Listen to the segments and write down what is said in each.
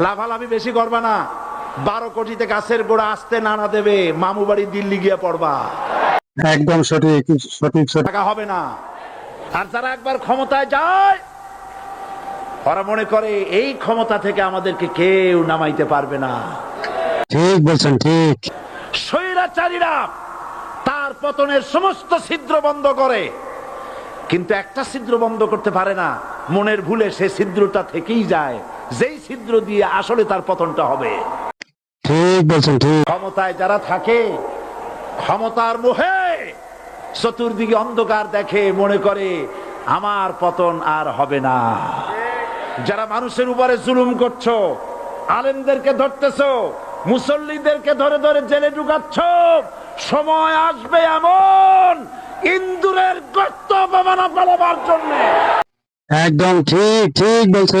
লাভালাভি বেশি করবা না। বারো কোটিতে গাছের গোড়া আসতে নানা দেবে মামু বাড়ি দিল্লি গিয়ে পড়বা। একদম সঠিক সঠিক। টাকা হবে না। আর যারা একবার ক্ষমতায় যায় ওরা মনে করে এই ক্ষমতা থেকে আমাদেরকে কেউ নামাইতে পারবে না। ঠিক বলছেন ঠিক। স্বৈরাচারীরা তার পতনের সমস্ত ছিদ্র বন্ধ করে। কিন্তু একটা ছিদ্র বন্ধ করতে পারে না। মনের ভুলে সে ছিদ্রটা থেকেই যায়। যেই ছিদ্র দিয়ে আসলে তার পতনটা হবে। ঠিক বলছেন ঠিক। ক্ষমতায় যারা থাকে ক্ষমতার মোহে চতুর্দিকে অন্ধকার দেখে মনে করে আমার পতন আর হবে না। যারা মানুষের উপরে জুলুম করছ আলেমদেরকে ধরতেছো মুসল্লিদেরকে ধরে ধরে জেলে ঢুকাচ্ছ সময় আসবে এমন ইন্দুরের গর্ত অপমানা পালাবার জন্য। একদম ঠিক ঠিক বলছে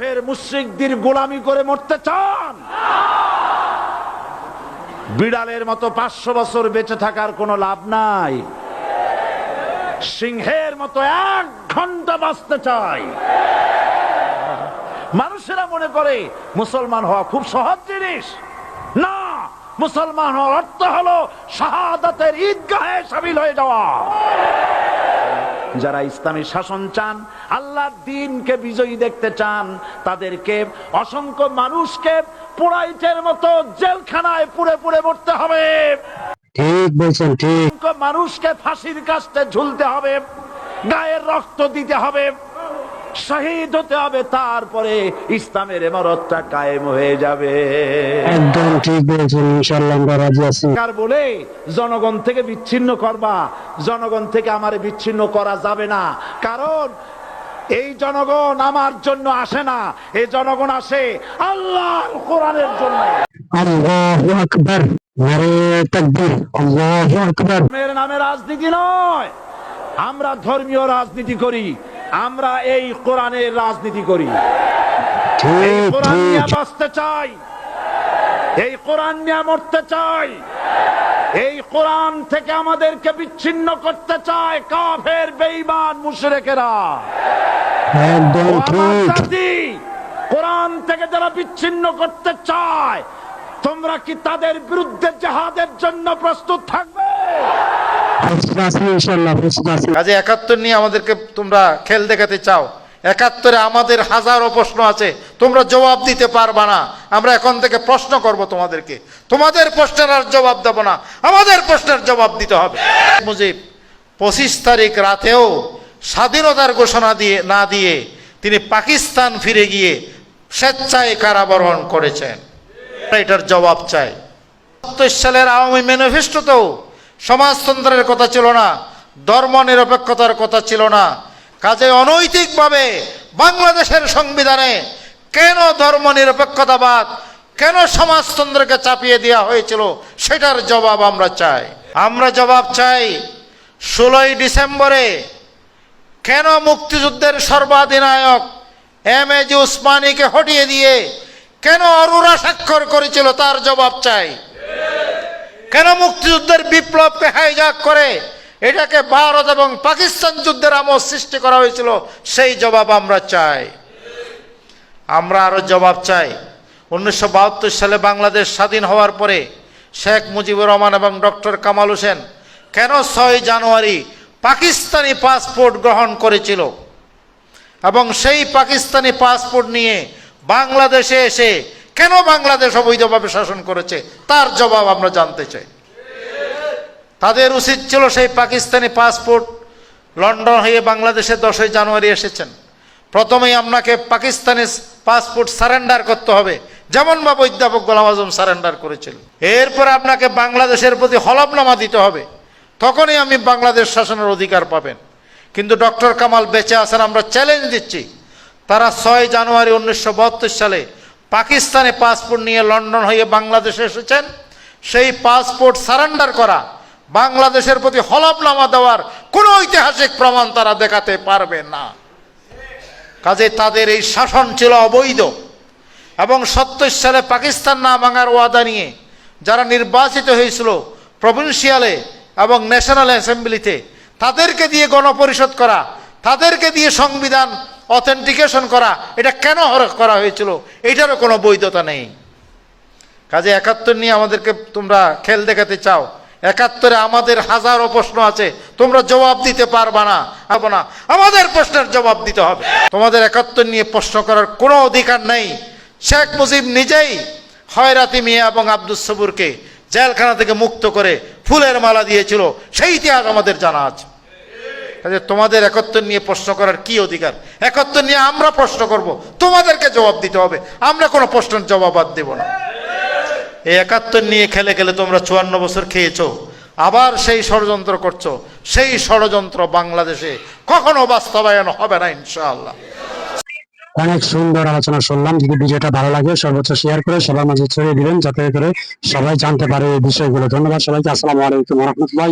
কাফের মুশ্রিকদের গোলামি করে মরতে চান। বিড়ালের মতো পাঁচশো বছর বেঁচে থাকার কোনো লাভ নাই। সিংহের মতো এক ঘণ্টা বাঁচতে চাই। মানুষেরা মনে করে মুসলমান হওয়া খুব সহজ জিনিস। না, মুসলমান হওয়ার অর্থ হলো শাহাদাতের ঈদগাহে সামিল হয়ে যাওয়া। যারা ইসলামী শাসন চান আল্লাহর দিনকে বিজয়ী দেখতে চান তাদেরকে অসংখ্য মানুষকে পোড়াইটের মতো জেলখানায় পুড়ে পুড়ে মরতে হবে। ঠিক বলছেন ঠিক। মানুষকে ফাঁসির কাস্তে ঝুলতে হবে গায়ের রক্ত দিতে হবে শহীদ হতে হবে তারপরে ইসলামের এমারতটা কায়েম হয়ে যাবে। একদম ঠিক বলছেন ইনশাল্লাহ আমরা রাজি আছি। বলে জনগণ থেকে বিচ্ছিন্ন করবা জনগণ থেকে আমার বিচ্ছিন্ন করা যাবে না। কারণ এই জনগণ আমার জন্য আসে না। এই জনগণ আসে আল্লাহর কোরআনের জন্য। আল্লাহু আল্লাহু নামে রাজনীতি নয়। আমরা ধর্মীয় রাজনীতি করি। আমরা এই কোরআনের রাজনীতি করি। এই কোরআন নিয়ে বাঁচতে চাই। এই কোরআন নিয়ে মরতে চাই। এই কোরআন থেকে আমাদেরকে বিচ্ছিন্ন করতে চায় কাফের বেঈমান মুশরিকেরা। কোরআন থেকে যারা বিচ্ছিন্ন করতে চায় তোমরা কি তাদের বিরুদ্ধে জেহাদের জন্য প্রস্তুত থাকবে? কাজে একাত্তর নিয়ে আমাদেরকে তোমরা খেল দেখাতে চাও। একাত্তরে আমাদের হাজারো প্রশ্ন আছে। তোমরা জবাব দিতে পারবা না। আমরা এখন থেকে প্রশ্ন করব তোমাদেরকে। তোমাদের প্রশ্নের আর জবাব দেব না। আমাদের প্রশ্নের জবাব দিতে হবে। মুজিব, পঁচিশ তারিখ রাতেও স্বাধীনতার ঘোষণা দিয়ে, না দিয়ে তিনি পাকিস্তান ফিরে গিয়ে স্বেচ্ছায় কারাবরণ করেছেন। এটার জবাব চাই। সত্তর সালের আওয়ামী ম্যানিফেস্টোতেও সমাজতন্ত্রের কথা ছিল না ধর্ম নিরপেক্ষতার কথা ছিল না কাজে অনৈতিকভাবে বাংলাদেশের সংবিধানে কেন ধর্ম নিরপেক্ষতাবাদ, কেন সমাজতন্ত্রকে চাপিয়ে দেওয়া হয়েছিল, সেটার জবাব আমরা চাই। আমরা জবাব চাই, ষোলোই ডিসেম্বরে কেন মুক্তিযুদ্ধের সর্বাধিনায়ক এম এ জি উসমানীকে হটিয়ে দিয়ে কেন অরুরা স্বাক্ষর করেছিল, তার জবাব চাই। কেন মুক্তিযুদ্ধের বিপ্লবকে হাইজাক করে এটাকে ভারত এবং পাকিস্তান যুদ্ধের আমল সৃষ্টি করা হয়েছিল, সেই জবাব আমরা চাই। আমরা আরও জবাব চাই। উনিশশো বাহাত্তর সালে বাংলাদেশ স্বাধীন হওয়ার পরে শেখ মুজিবুর রহমান এবং ডক্টর কামাল হোসেন কেন ছয় জানুয়ারি পাকিস্তানি পাসপোর্ট গ্রহণ করেছিল? এবং সেই পাকিস্তানি পাসপোর্ট নিয়ে বাংলাদেশে এসে কেন বাংলাদেশ অবৈধভাবে শাসন করেছে? তার জবাব আমরা জানতে চাই। তাদের উচিত ছিল সেই পাকিস্তানি পাসপোর্ট লন্ডন হয়ে বাংলাদেশে দশই জানুয়ারি এসেছেন। প্রথমেই আপনাকে পাকিস্তানি পাসপোর্ট সারেন্ডার করতে হবে যেমনভাবে অধ্যাপক গোলাম আজম সারেন্ডার করেছিল। এরপর আপনাকে বাংলাদেশের প্রতি হলফনামা দিতে হবে, তখনই আমি বাংলাদেশ শাসনের অধিকার পাবেন। কিন্তু ডক্টর কামাল বেঁচে আছেন, আমরা চ্যালেঞ্জ দিচ্ছি। তারা ছয় জানুয়ারি উনিশশো বাহাত্তর সালে পাকিস্তানে পাসপোর্ট নিয়ে লন্ডন হয়ে বাংলাদেশে এসেছেন। সেই পাসপোর্ট সারেন্ডার করা বাংলাদেশের প্রতি হলফনামা দেওয়ার কোনো ঐতিহাসিক প্রমাণ তারা দেখাতে পারবে না। কাজে তাদের এই শাসন ছিল অবৈধ এবং সত্তর সালে পাকিস্তান না ভাঙার ওয়াদা নিয়ে যারা নির্বাচিত হয়েছিল প্রভিন্সিয়ালে এবং ন্যাশনাল অ্যাসেম্বলিতে তাদেরকে দিয়ে গণপরিষদ করা, তাদেরকে দিয়ে সংবিধান অথেন্টিকেশন করা, এটা কেন করা হয়েছিল, এটারও কোনো বৈধতা নেই। কাজে একাত্তর নিয়ে আমাদেরকে তোমরা খেল দেখাতে চাও একাত্তরে আমাদের হাজারো প্রশ্ন আছে। তোমরা জবাব দিতে পারবা না, পারব না। আমাদের প্রশ্নের জবাব দিতে হবে। তোমাদের একাত্তর নিয়ে প্রশ্ন করার কোনো অধিকার নেই। শেখ মুজিব নিজেই হয়রাতি মিয়া এবং আব্দুস সবুরকে জেলখানা থেকে মুক্ত করে ফুলের মালা দিয়েছিল। সেই ইতিহাস আমাদের জানা আছে। তোমাদের একত্র নিয়ে প্রশ্ন করার কি অধিকার? একত্র নিয়ে আমরা প্রশ্ন করব। তোমাদেরকে জবাব দিতে হবে। আমরা কোনো প্রশ্নের জবাব দেব না। এই একাত্তর নিয়ে খেলে খেলে তোমরা চুয়ান্ন বছর খেয়েছো। আবার সেই ষড়যন্ত্র করছ। সেই ষড়যন্ত্র বাংলাদেশে কখনো বাস্তবায়ন হবে না, ইনশাআল্লাহ। অনেক সুন্দর আলোচনা শুনলাম। যদি ভিডিওটা ভালো লাগে, সর্বোচ্চ শেয়ার করে সবার মাঝে ছড়িয়ে দিবেন, যাতে করে সবাই জানতে পারে এই বিষয়গুলো। ধন্যবাদ সবাইকে। আসসালামু আলাইকুম রহমতুল্লাহ